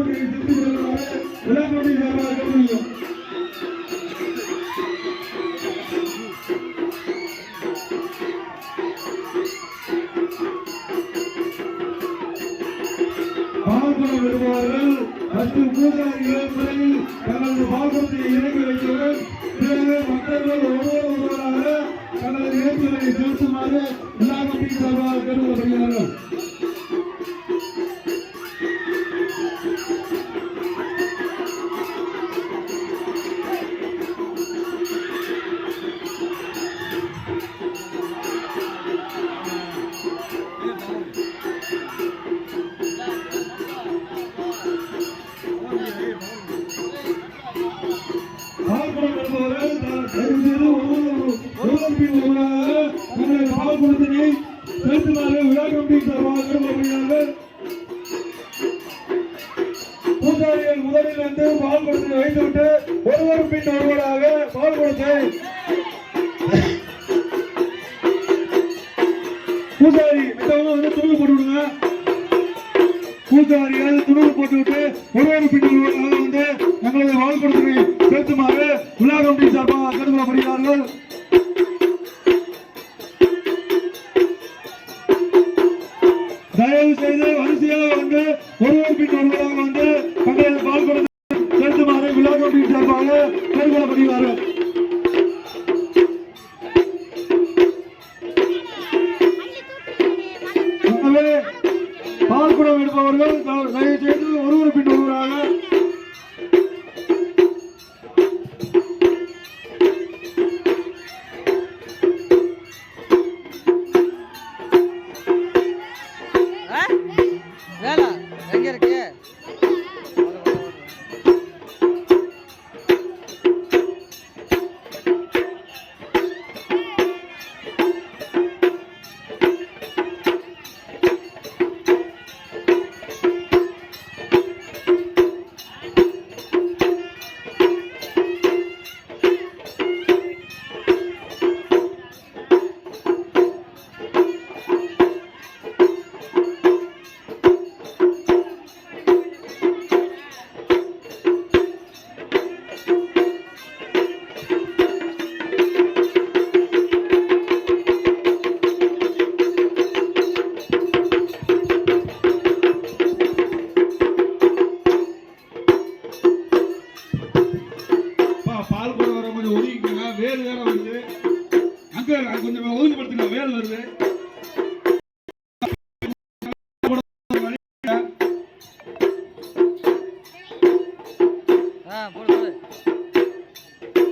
உலகோட்டியை சுற்றி கொள்வதாக முடியும் பூசாரி மற்றவங்க வந்து துணிவு போட்டு விடுங்க பூஜாரியால் துணிவு போட்டு விட்டு ஒருவர் வந்து எங்களது வாழ்க்கை செலுத்துமாறு விழா கமிட்டி சார்பாக கருதப்படுகிறார்கள் பால்குடம் எடுப்பவர்கள் தயவு செய்து ஒருவர் பின் ஒருவராக பால் கூட வர கொஞ்சம் ஒதுக்கிக்கோங்க. வேல் வேற வருது. அங்கே கொஞ்சம் ஒதுக்கப்படுத்துங்க. வேல் வருது.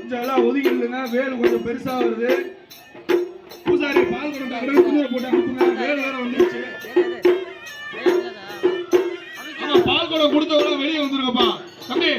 கொஞ்சம் எல்லாம் ஒதுக்கிடுங்க. வேல் கொஞ்சம் பெருசா வருது. பூசாரி பால் கொண்டு அடகு போட்டு அனுப்புங்க. வேல் வேற வந்துருச்சு. பால் கூட கொடுத்தவங்க வெளியே வந்துருக்கப்பா தம்பி.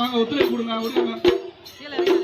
வாங்க ஒத்துழைப்பு கொடுங்க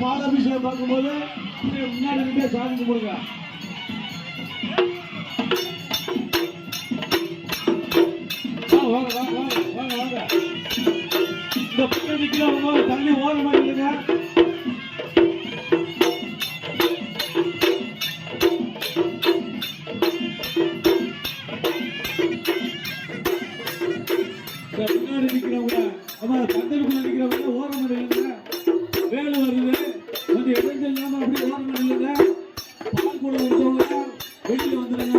பாத அபிஷேகம் பார்க்கும்போது முன்னாடி நின்று சாமி கும்பிடுங்க. வாங்க வாங்க வாங்க வாங்க. இந்த பக்கம் நிற்கிறவங்க தள்ளி ஓரமாக இல்லைங்க வீட்டுக்கு வந்துடுங்க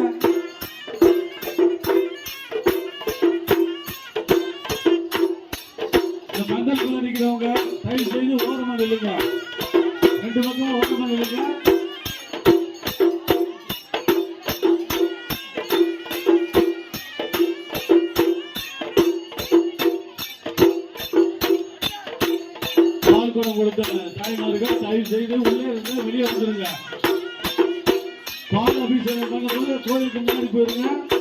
இந்த பந்தக்குள்ள நிற்கிறவங்க தயவு செய்து ஓரமாக நில்லுங்க. ரெண்டு பக்கம் ஓரமாக நில்லுங்க. கொடுத்த தாய்மார்கள் தயவு செய்து உள்ளே இருந்து வெளியே வந்துருங்க. கோயிலுக்கு முன்னாடி போயிருங்க.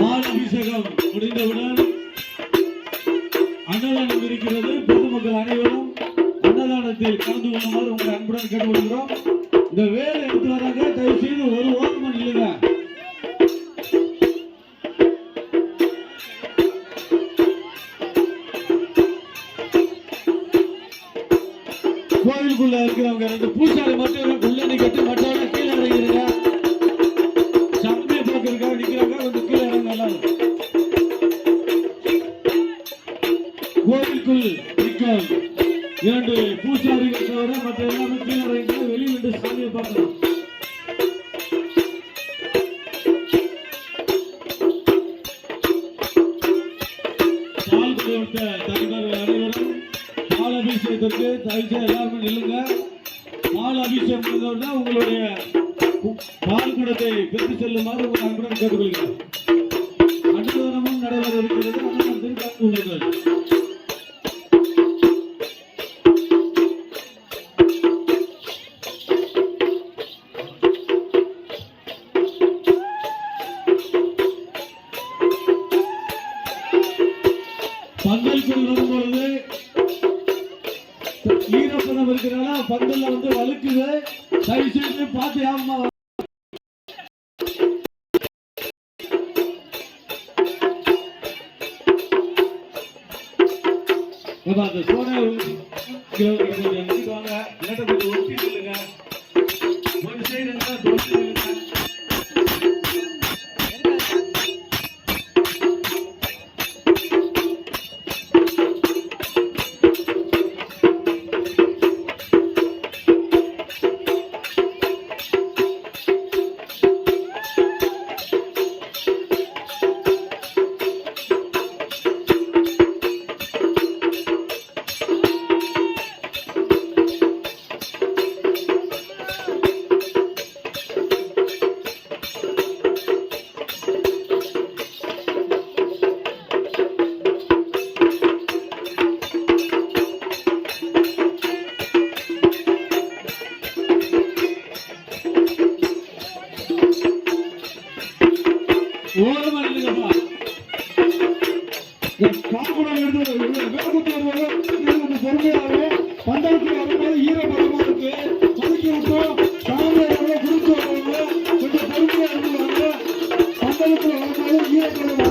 பால் அபிஷேகம் முடிந்தவுடன் அன்னதானம் இருக்கிறது. பொதுமக்கள் அனைவரும் அன்னதானத்தில் கலந்து கொள்ளுமாறு உங்கள் அன்புடன் கேட்டுக்கொள்கிறோம். இந்த வேலை எடுத்து வராங்க தயவு செய்து ஒரு இடத்தில் நீங்கள் இரண்டு பூசாரிகள் தவிர மற்ற எல்லாரும் கீழே பந்தல்ல வந்து வலுக்குது. தயவு செஞ்சு பார்த்து ஏமா அந்த சோனியா இல்லாட்ட கொஞ்சம் ஒட்டி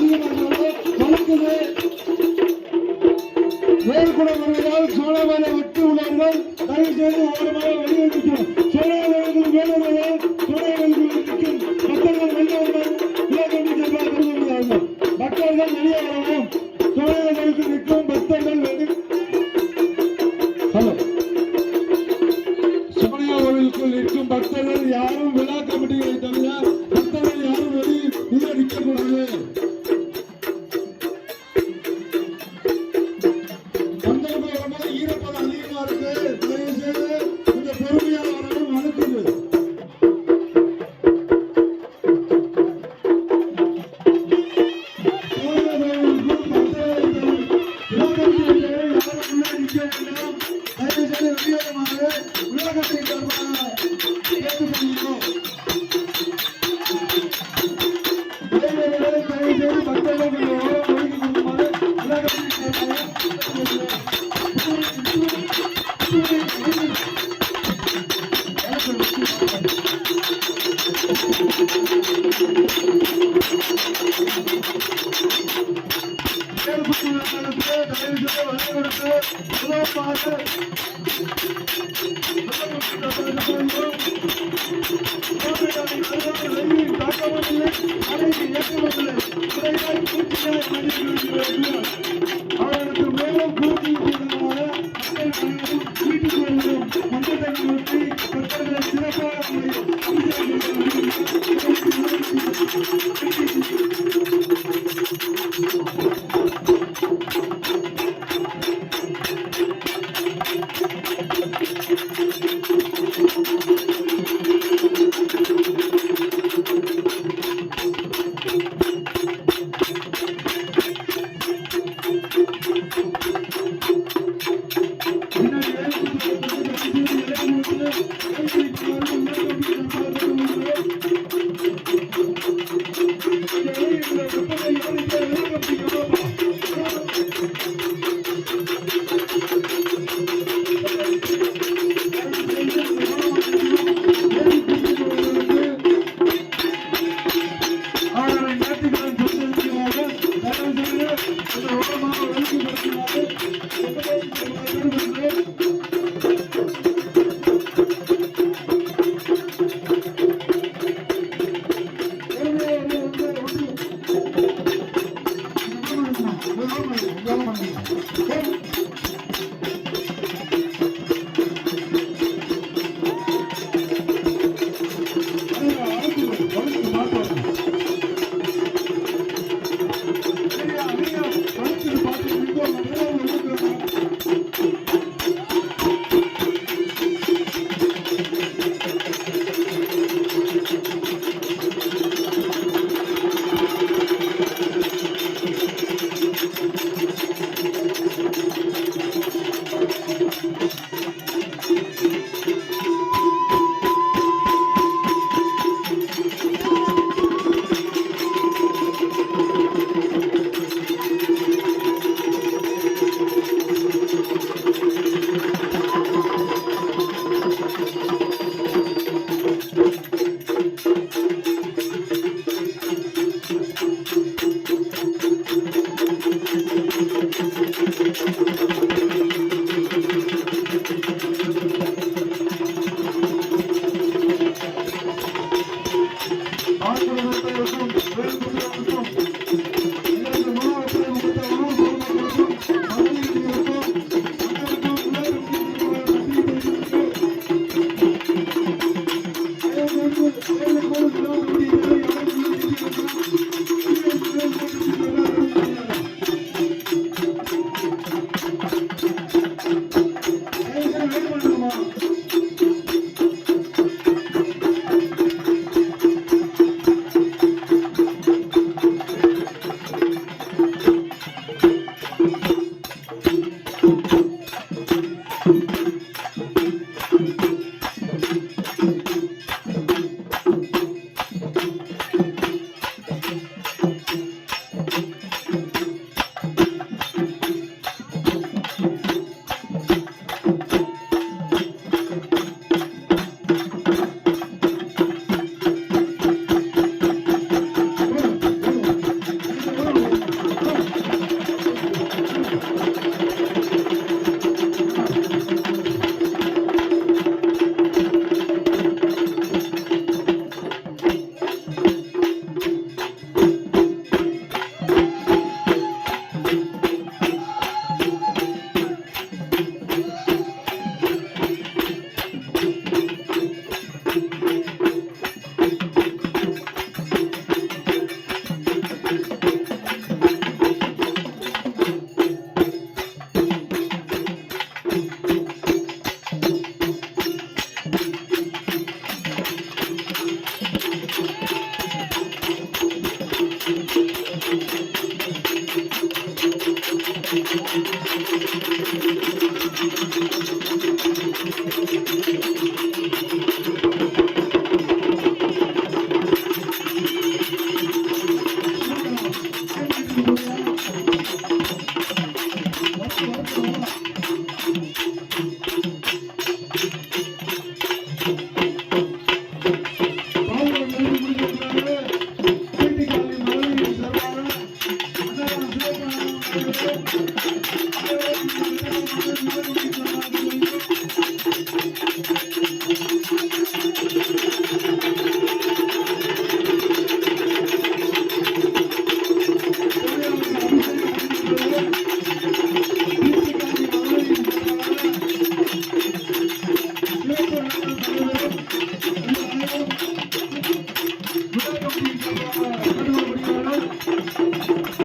நீதிமன்றமே வழங்குது நேர்குணம் வருவதால் சோழமலை விட்டு உள்ளவர்கள் தயவு செய்து ஓரமாக